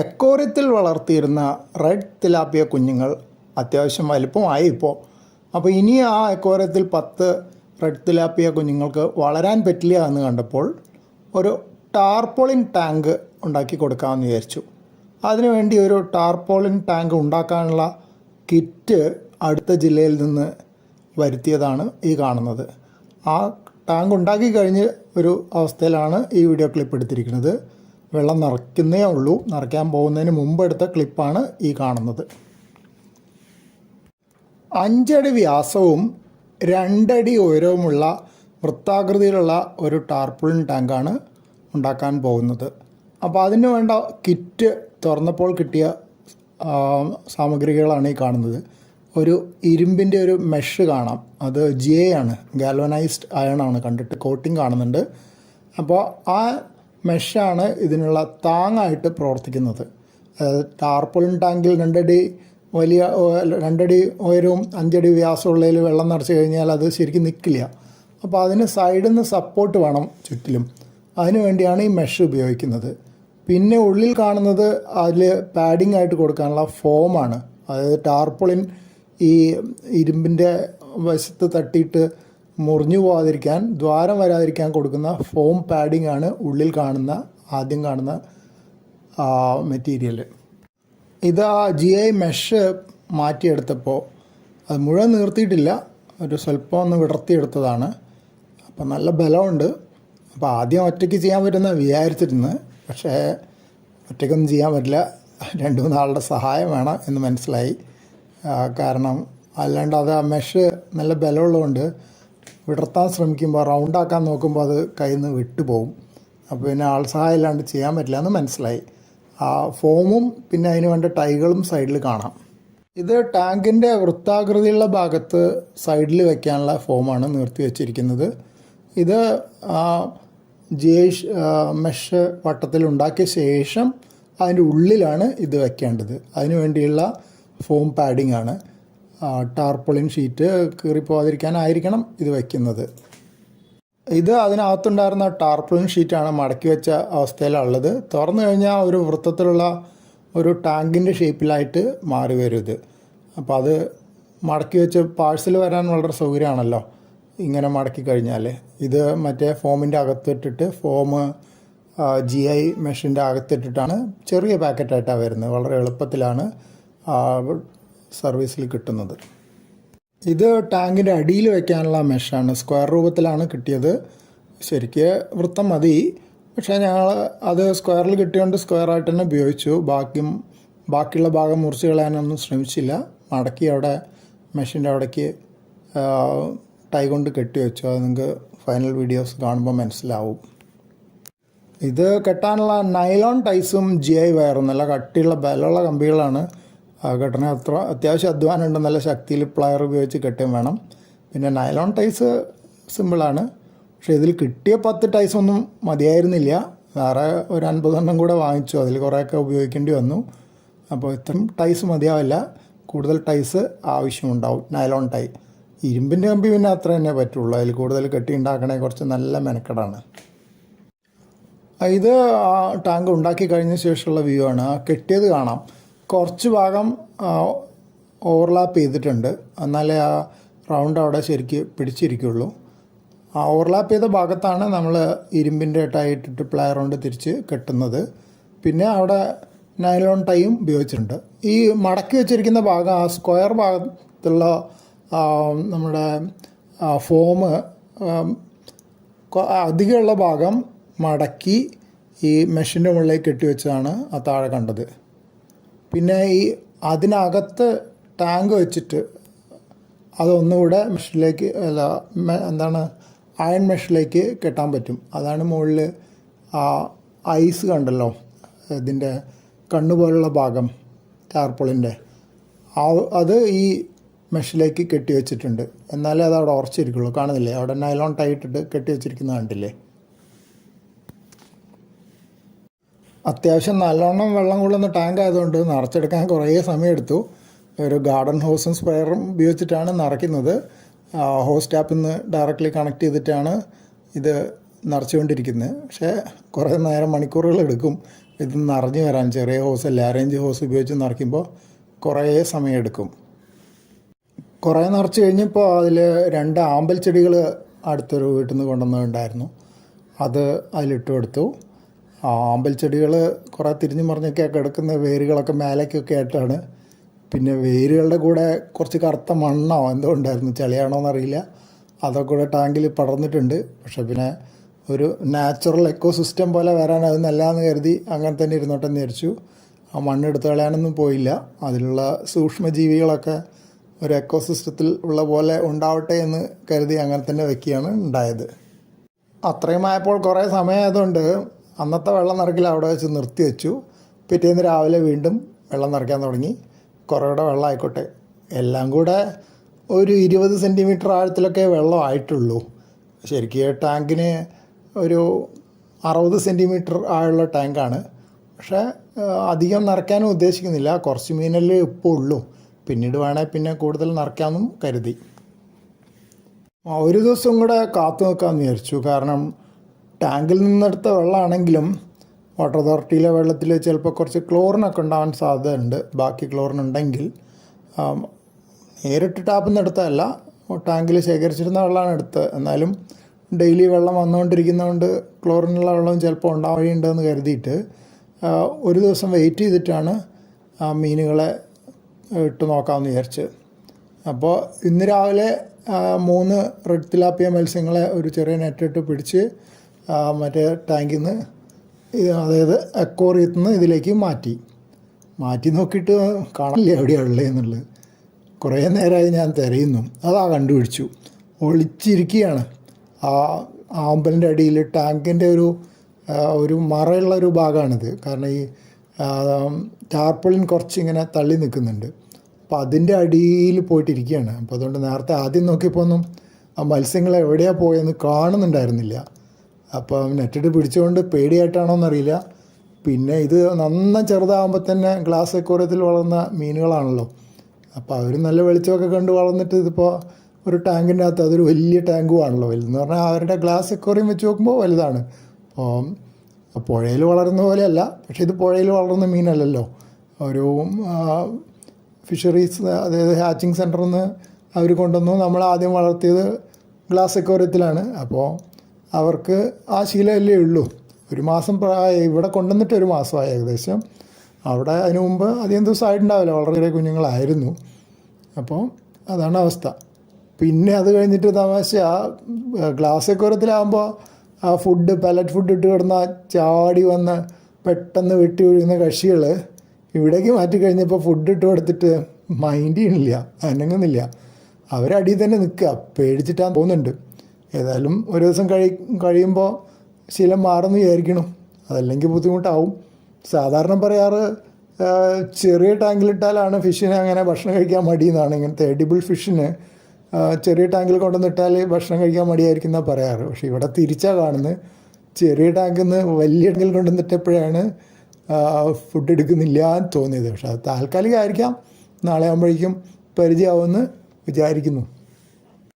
എക്കോറിയത്തിൽ വളർത്തിയിരുന്ന red tilapia കുഞ്ഞുങ്ങൾ അത്യാവശ്യം വലിപ്പമായി ഇപ്പോൾ. അപ്പോൾ ഇനി ആ എക്കോറിയത്തിൽ പത്ത് റെഡ് തിലാപ്പിയ കുഞ്ഞുങ്ങൾക്ക് വളരാൻ പറ്റില്ല എന്ന് കണ്ടപ്പോൾ ഒരു ടാർപോളിൻ ടാങ്ക് ഉണ്ടാക്കി കൊടുക്കാമെന്ന് വിചാരിച്ചു. അതിനുവേണ്ടി ഒരു ടാർപോളിൻ ടാങ്ക് ഉണ്ടാക്കാനുള്ള കിറ്റ് അടുത്ത ജില്ലയിൽ നിന്ന് വരുത്തിയതാണ് ഈ കാണുന്നത്. ആ ടാങ്ക് ഉണ്ടാക്കി കഴിഞ്ഞ് ഒരു അവസ്ഥയിലാണ് ഈ വീഡിയോ ക്ലിപ്പ് എടുത്തിരിക്കുന്നത്. വെള്ളം നിറയ്ക്കുന്നേ ഉള്ളൂ. നിറയ്ക്കാൻ പോകുന്നതിന് മുമ്പ് എടുത്ത ക്ലിപ്പാണ് ഈ കാണുന്നത്. അഞ്ചടി വ്യാസവും രണ്ടടി ഉയരവുമുള്ള വൃത്താകൃതിയിലുള്ള ഒരു ടാർപ്പുളിൻ ടാങ്കാണ് ഉണ്ടാക്കാൻ പോകുന്നത്. അപ്പോൾ അതിന് വേണ്ട കിറ്റ് തുറന്നപ്പോൾ കിട്ടിയ സാമഗ്രികളാണ് ഈ കാണുന്നത്. ഒരു ഇരുമ്പിന്റെ ഒരു മെഷ് കാണാം. അത് ജി ആണ്. ഗാൽവനൈസ്ഡ് അയൺ ആണ് കണ്ടിട്ട് കോട്ടിങ് കാണുന്നുണ്ട്. അപ്പോൾ ആ മെഷാണ് ഇതിനുള്ള താങ്ങായിട്ട് പ്രവർത്തിക്കുന്നത്. അതായത് ടാങ്കിൽ രണ്ടടി വലിയ രണ്ടടി ഉയരവും അഞ്ചടി വ്യാസമുള്ളതിൽ വെള്ളം നിറച്ച് കഴിഞ്ഞാൽ അത് ശരിക്കും നിൽക്കില്ല അപ്പോൾ അതിന് സൈഡിൽ നിന്ന് സപ്പോർട്ട് വേണം ചുറ്റിലും. അതിനു വേണ്ടിയാണ് ഈ മെഷ് ഉപയോഗിക്കുന്നത്. പിന്നെ ഉള്ളിൽ കാണുന്നത് അതിൽ പാഡിംഗ് ആയിട്ട് കൊടുക്കാനുള്ള ഫോമാണ്. അതായത് ടാർപ്പൊളിൻ ഈ ഇരുമ്പിന്റെ വശത്ത് തട്ടിയിട്ട് മുറിഞ്ഞു പോകാതിരിക്കാൻ ദ്വാരം വരാതിരിക്കാൻ കൊടുക്കുന്ന ഫോം പാഡിംഗ് ആണ് ഉള്ളിൽ കാണുന്ന ആദ്യം കാണുന്ന മെറ്റീരിയൽ ഇത് ആ ജി ഐ മെഷ് മാറ്റിയെടുത്തപ്പോൾ അത് മുഴുവൻ നിർത്തിയിട്ടില്ല. ഒരു സ്വല്പം ഒന്ന് വിടർത്തിയെടുത്തതാണ്. അപ്പം നല്ല ബലമുണ്ട്. അപ്പോൾ ആദ്യം ഒറ്റയ്ക്ക് ചെയ്യാൻ പറ്റുന്ന വിചാരിച്ചിരുന്നു. പക്ഷേ ഒറ്റയ്ക്കൊന്നും ചെയ്യാൻ പറ്റില്ല. രണ്ട് മൂന്നാളുടെ സഹായം വേണം എന്ന് മനസ്സിലായി. കാരണം അല്ലാണ്ട് അത് ആ മെഷ് നല്ല ബലമുള്ളതുകൊണ്ട് വിടർത്താൻ ശ്രമിക്കുമ്പോൾ റൗണ്ടാക്കാൻ നോക്കുമ്പോൾ അത് കയ്യിൽ നിന്ന് വിട്ടുപോകും. അപ്പോൾ പിന്നെ ആൾ സഹായം ഇല്ലാണ്ട് ചെയ്യാൻ പറ്റില്ല എന്ന് മനസ്സിലായി. ആ ഫോമും പിന്നെ അതിന് വേണ്ട ടൈകളും സൈഡിൽ കാണാം. ഇത് ടാങ്കിന്റെ വൃത്താകൃതിയുള്ള ഭാഗത്ത് സൈഡിൽ വയ്ക്കാനുള്ള ഫോമാണ് നിർത്തി വച്ചിരിക്കുന്നത്. ഇത് ജേഷ് മെഷ് വട്ടത്തിൽ ഉണ്ടാക്കിയ ശേഷം അതിന്റെ ഉള്ളിലാണ് ഇത് വെക്കേണ്ടത്. അതിനു വേണ്ടിയുള്ള ഫോം പാഡിംഗ് ആണ്. ടാർപ്പൊളിൻ ഷീറ്റ് കീറിപ്പോവാതിരിക്കാനായിരിക്കണം ഇത് വയ്ക്കുന്നത് ഇത് അതിനകത്തുണ്ടായിരുന്ന ടാർപ്പൊളിൻ ഷീറ്റാണ് മടക്കി വെച്ച അവസ്ഥയിലുള്ളത്. തുറന്നു കഴിഞ്ഞാൽ ഒരു വൃത്തത്തിലുള്ള ഒരു ടാങ്കിന്റെ ഷേപ്പിലായിട്ട് മാറി വരും ഇത് അപ്പോൾ അത് മടക്കി വെച്ച് പാഴ്സൽ വരാൻ വളരെ സൗകര്യമാണല്ലോ ഇങ്ങനെ മടക്കി കഴിഞ്ഞാൽ ഇത് മറ്റേ ഫോമിന്റെ അകത്തിട്ടിട്ട് ഫോം ജി ഐ മെഷീന്റെ അകത്തിട്ടിട്ടാണ് ചെറിയ പാക്കറ്റായിട്ടാണ് വരുന്നത്. വളരെ എളുപ്പത്തിലാണ് സർവീസിൽ കിട്ടുന്നത്. ഇത് ടാങ്കിന്റെ അടിയിൽ വയ്ക്കാനുള്ള മെഷാണ്. സ്ക്വയർ രൂപത്തിലാണ് കിട്ടിയത്. ശരിക്ക് വൃത്തം മതി. പക്ഷേ ഞങ്ങൾ അത് സ്ക്വയറിൽ കിട്ടിയോണ്ട് സ്ക്വയറായിട്ട് തന്നെ ഉപയോഗിച്ചു. ബാക്കിയും ബാക്കിയുള്ള ഭാഗം മുറിച്ച് കളയാനൊന്നും ശ്രമിച്ചില്ല. മടക്കി അവിടെ മെഷീന്റെ അവിടേക്ക് ടൈ കൊണ്ട് കെട്ടി വെച്ചു. അത് നിങ്ങൾക്ക് ഫൈനൽ വീഡിയോസ് കാണുമ്പോൾ മനസ്സിലാവും. ഇത് കെട്ടാനുള്ള നൈലോൺ ടൈസും ജി ഐ വയറും. നല്ല കട്ടിയുള്ള ബലമുള്ള കമ്പികളാണ്. കെട്ടണ അത്ര അത്യാവശ്യം അധ്വാനം ഉണ്ട് നല്ല ശക്തിയിൽ പ്ലയർ ഉപയോഗിച്ച് കെട്ടുകയും വേണം. പിന്നെ നൈലോൺ ടൈസ് സിമ്പിളാണ് പക്ഷേ ഇതിൽ കിട്ടിയ പത്ത് ടൈസ് ഒന്നും മതിയായിരുന്നില്ല. വേറെ ഒരു അൻപതെണ്ണം കൂടെ വാങ്ങിച്ചു. അതിൽ കുറേയൊക്കെ ഉപയോഗിക്കേണ്ടി വന്നു. അപ്പോൾ ഇത്രയും ടൈസ് മതിയാവില്ല. കൂടുതൽ ടൈസ് ആവശ്യമുണ്ടാവും നൈലോൺ ടൈ ഇരുമ്പിന്റെ കമ്പി പിന്നെ അത്ര തന്നെ പറ്റുള്ളൂ. അതിൽ കൂടുതൽ കെട്ടി ഉണ്ടാക്കണേ കുറച്ച് നല്ല മെനക്കെടാണ്. ഇത് ടാങ്ക് ഉണ്ടാക്കി കഴിഞ്ഞ ശേഷമുള്ള വ്യൂ ആണ്. കെട്ടിയത് കാണാം. കുറച്ച് ഭാഗം ഓവർലാപ്പ് ചെയ്തിട്ടുണ്ട്. എന്നാലേ ആ റൗണ്ട് അവിടെ ശരിക്ക് പിടിച്ചിരിക്കുള്ളൂ. ആ ഓവർലാപ്പ് ചെയ്ത ഭാഗത്താണ് നമ്മൾ ഇരുമ്പിന്റെ ടൈ ഇട്ടിട്ട് പ്ലെയർ കൊണ്ട് തിരിച്ച് കെട്ടുന്നത്. പിന്നെ അവിടെ നൈലോൺ ടൈയും ഉപയോഗിച്ചിട്ടുണ്ട്. ഈ മടക്കി വെച്ചിരിക്കുന്ന ഭാഗം ആ സ്ക്വയർ ഭാഗത്തുള്ള നമ്മുടെ ഫോം അധികമുള്ള ഭാഗം മടക്കി ഈ മെഷീന്റെ മുകളിലേക്ക് കെട്ടിവെച്ചതാണ് ആ താഴെ കണ്ടത്. പിന്നെ ഈ അതിനകത്ത് ടാങ്ക് വെച്ചിട്ട് അതൊന്നുകൂടെ മെഷീനിലേക്ക് അല്ല എന്താണ് അയൺ മെഷിലേക്ക് കെട്ടാൻ പറ്റും. അതാണ് മുകളിൽ ആ ഐസ് കണ്ടല്ലോ ഇതിന്റെ കണ്ണുപോലുള്ള ഭാഗം ടാർപ്പൊളിന്റെ ആ അത് ഈ മെഷിലേക്ക് കെട്ടി വെച്ചിട്ടുണ്ട്. എന്നാലേ അത് അവിടെ ഉറച്ചിരിക്കുള്ളൂ. കാണുന്നില്ലേ? അവിടെ നൈലോൺ ടൈറ്റിട്ട് കെട്ടി വെച്ചിരിക്കുന്നത് കണ്ടില്ലേ? അത്യാവശ്യം നല്ലോണം വെള്ളം കൊള്ളുന്ന ടാങ്ക് ആയതുകൊണ്ട് നിറച്ചെടുക്കാൻ കുറേ സമയമെടുത്തു. ഒരു ഗാർഡൻ ഹോസും സ്പ്രെയറും ഉപയോഗിച്ചിട്ടാണ് നിറയ്ക്കുന്നത്. ഹോസ് ടാപ്പിൽ നിന്ന് ഡയറക്റ്റ്ലി കണക്ട് ചെയ്തിട്ടാണ് ഇത് നിറച്ചുകൊണ്ടിരിക്കുന്നത്. പക്ഷേ കുറേ നേരം മണിക്കൂറുകൾ എടുക്കും ഇത് നിറഞ്ഞു വരാൻ. ചെറിയ ഹോസ് അല്ല അറേഞ്ച് ഹോസ് ഉപയോഗിച്ച് നിറയ്ക്കുമ്പോൾ കുറേ സമയമെടുക്കും കുറേ നിറച്ച് കഴിഞ്ഞപ്പോൾ അതിൽ രണ്ട് ആമ്പൽ ചെടികൾ അടുത്തൊരു വീട്ടിൽ നിന്ന് കൊണ്ടുവന്നിട്ടുണ്ടായിരുന്നു അത് അതിലിട്ട് കൊടുത്തു. ആമ്പൽ ചെടികൾ കുറേ തിരിഞ്ഞു മറിഞ്ഞൊക്കെ കിടക്കുന്ന വേരുകളൊക്കെ മേലേക്കൊക്കെ ആയിട്ടാണ്. പിന്നെ വേരുകളുടെ കൂടെ കുറച്ച് കറുത്ത മണ്ണോ എന്തോ ഉണ്ടായിരുന്നു. ചെളിയാണോ എന്നറിയില്ല. അതൊക്കെ കൂടെ ടാങ്കിൽ പടർന്നിട്ടുണ്ട്. പക്ഷെ പിന്നെ ഒരു നാച്ചുറൽ എക്കോ സിസ്റ്റം പോലെ അത് നല്ലതെന്ന് കരുതി അങ്ങനെ തന്നെ ഇരുന്നോട്ടെ വിചാരിച്ചു. ആ മണ്ണ് എടുത്ത് കളയാനൊന്നും പോയില്ല. അതിലുള്ള സൂക്ഷ്മജീവികളൊക്കെ ഒരു എക്കോ സിസ്റ്റത്തിൽ ഉള്ള പോലെ ഉണ്ടാവട്ടെ എന്ന് കരുതി അങ്ങനെ തന്നെ വെക്കുകയാണ് ഉണ്ടായത്. അത്രയും ആയപ്പോൾ കുറേ സമയമായതുകൊണ്ട് അന്നത്തെ വെള്ളം നിറയ്ക്കൽ അവിടെ വെച്ച് നിർത്തി വെച്ചു. പിറ്റേന്ന് രാവിലെ വീണ്ടും വെള്ളം നിറയ്ക്കാൻ തുടങ്ങി. കുറേ കൂടെ വെള്ളം ആയിക്കോട്ടെ. എല്ലാം കൂടെ ഒരു ഇരുപത് സെന്റിമീറ്റർ ആഴത്തിലൊക്കെ വെള്ളം ആയിട്ടുള്ളൂ. ശരിക്കും ടാങ്കിന് ഒരു അറുപത് സെന്റിമീറ്റർ ആഴമുള്ള ടാങ്കാണ്. പക്ഷേ അധികം നിറയ്ക്കാനും ഉദ്ദേശിക്കുന്നില്ല. കുറച്ച് മീനല്ലേ ഇപ്പോൾ ഉള്ളൂ. പിന്നീട് വേണേൽ പിന്നെ കൂടുതൽ നിറയ്ക്കാമെന്നും കരുതി. ഒരു ദിവസം കൂടെ കാത്തു നിൽക്കാമെന്ന് വിചാരിച്ചു. കാരണം ടാങ്കിൽ നിന്നെടുത്ത വെള്ളമാണെങ്കിലും വാട്ടർ അതോറിറ്റിയിലെ വെള്ളത്തിൽ ചിലപ്പോൾ കുറച്ച് ക്ലോറിനൊക്കെ ഉണ്ടാവാൻ സാധ്യതയുണ്ട്. ബാക്കി ക്ലോറിൻ ഉണ്ടെങ്കിൽ നേരിട്ട് ടാപ്പിൽ നിന്ന് എടുത്തതല്ല ടാങ്കിൽ ശേഖരിച്ചിരുന്ന വെള്ളമാണ് എടുത്തത്. എന്നാലും ഡെയിലി വെള്ളം വന്നുകൊണ്ടിരിക്കുന്നതുകൊണ്ട് ക്ലോറിനുള്ള വെള്ളം ചിലപ്പോൾ ഉണ്ടാവുകയുണ്ടെന്ന് കരുതിയിട്ട് ഒരു ദിവസം വെയിറ്റ് ചെയ്തിട്ടാണ് ആ മീനുകളെ ഇട്ട് നോക്കാമെന്ന് വിചാരിച്ച്. അപ്പോൾ ഇന്ന് രാവിലെ മൂന്ന് റെഡ് തിലാപ്പിയ മത്സ്യങ്ങളെ ഒരു ചെറിയ നെറ്റിട്ട് പിടിച്ച് മറ്റേ ടാങ്കിൽ നിന്ന് അതായത് അക്വോറിയത്തിൽ നിന്ന് ഇതിലേക്ക് മാറ്റി. മാറ്റി നോക്കിയിട്ട് കാണില്ല എവിടെയാണ് ഉള്ളത് എന്നുള്ളത് കുറേ നേരമായി ഞാൻ തിരയുന്നു. അതാ കണ്ടുപിടിച്ചു. ഒളിച്ചിരിക്കുകയാണ്. ആ ആമ്പലിന്റെ അടിയിൽ ടാങ്കിന്റെ ഒരു ഒരു മറയുള്ള ഒരു ഭാഗമാണിത്. കാരണം ഈ ടാർപ്പളിൻ കുറച്ചിങ്ങനെ തള്ളി നിൽക്കുന്നുണ്ട്. അപ്പോൾ അതിന്റെ അടിയിൽ പോയിട്ടിരിക്കുകയാണ്. അപ്പോൾ അതുകൊണ്ട് നേരത്തെ ആദ്യം നോക്കിയപ്പോൾ ഒന്നും ആ മത്സ്യങ്ങൾ എവിടെയാണ് പോയെന്ന് കാണുന്നുണ്ടായിരുന്നില്ല. അപ്പം നെറ്റിട്ട് പിടിച്ചുകൊണ്ട് പേടിയായിട്ടാണോ എന്നറിയില്ല പിന്നെ ഇത് നന്ന ചെറുതാകുമ്പോൾ തന്നെ ഗ്ലാസ് അക്വോറിയത്തിൽ വളർന്ന മീനുകളാണല്ലോ. അപ്പോൾ അവർ നല്ല വെളിച്ചമൊക്കെ കണ്ട് വളർന്നിട്ട് ഇതിപ്പോൾ ഒരു ടാങ്കിന്റെ അകത്ത് അതൊരു വലിയ ടാങ്കുമാണല്ലോ വലുതെന്ന് പറഞ്ഞാൽ അവരുടെ ഗ്ലാസ് അക്വോറിയം വെച്ച് നോക്കുമ്പോൾ വലുതാണ്. അപ്പോൾ പുഴയിൽ വളരുന്ന പോലെയല്ല പക്ഷേ ഇത് പുഴയിൽ വളർന്ന മീനല്ലല്ലോ. ഒരു ഫിഷറീസ് അതായത് ഹാച്ചിങ് സെന്ററിൽ നിന്ന് അവർ കൊണ്ടുവന്നു. നമ്മൾ ആദ്യം വളർത്തിയത് ഗ്ലാസ് അക്വോറിയത്തിലാണ്. അപ്പോൾ അവർക്ക് ആ ശീലമല്ലേ ഉള്ളൂ. ഒരു മാസം പ്രായ ഇവിടെ കൊണ്ടുവന്നിട്ട് ഒരു മാസമായി ഏകദേശം. അവിടെ അതിനു മുമ്പ് അധികം ദിവസമായിട്ടുണ്ടാവില്ല. വളരെ ചെറിയ കുഞ്ഞുങ്ങളായിരുന്നു. അപ്പോൾ അതാണ് അവസ്ഥ. പിന്നെ അത് കഴിഞ്ഞിട്ട് തമാശ ഗ്ലാസ് കുരത്തിലാകുമ്പോൾ ആ ഫുഡ് പലറ്റ് ഫുഡ് ഇട്ട് കിടന്ന ചാടി വന്ന് പെട്ടെന്ന് വെട്ടി ഒഴുകുന്ന കക്ഷികൾ ഇവിടേക്ക് മാറ്റി കഴിഞ്ഞപ്പോൾ ഫുഡ് ഇട്ട് കൊടുത്തിട്ട് മൈൻഡ് ചെയ്യണില്ല അനങ്ങുന്നില്ല. അവരടിയിൽ തന്നെ നിൽക്കുക. പേടിച്ചിട്ടാൻ തോന്നുന്നുണ്ട് ഏതായാലും ഒരു ദിവസം കഴി കഴിയുമ്പോൾ ശീലം മാറുമെന്ന് വിചാരിക്കണം. അതല്ലെങ്കിൽ ബുദ്ധിമുട്ടാവും. സാധാരണ പറയാറ് ചെറിയ ടാങ്കിലിട്ടാലാണ് ഫിഷിന് അങ്ങനെ ഭക്ഷണം കഴിക്കാൻ മടിയെന്നാണ് ഇങ്ങനത്തെ എഡിബിൾ ഫിഷിന് ചെറിയ ടാങ്കിൽ കൊണ്ടുവന്നിട്ടാൽ ഭക്ഷണം കഴിക്കാൻ മടിയായിരിക്കും എന്നാണ് പറയാറ്. പക്ഷേ ഇവിടെ തിരിച്ചാണ് കാണുന്നത് ചെറിയ ടാങ്കിൽ നിന്ന് വലിയ ടാങ്കിൽ കൊണ്ടുവന്നിട്ടപ്പോഴാണ് ഫുഡ് എടുക്കുന്നില്ല എന്ന് തോന്നിയത്. പക്ഷേ അത് താൽക്കാലികമായിരിക്കാം നാളെ ആകുമ്പോഴേക്കും പരിചയമാവുമെന്ന് വിചാരിക്കുന്നു.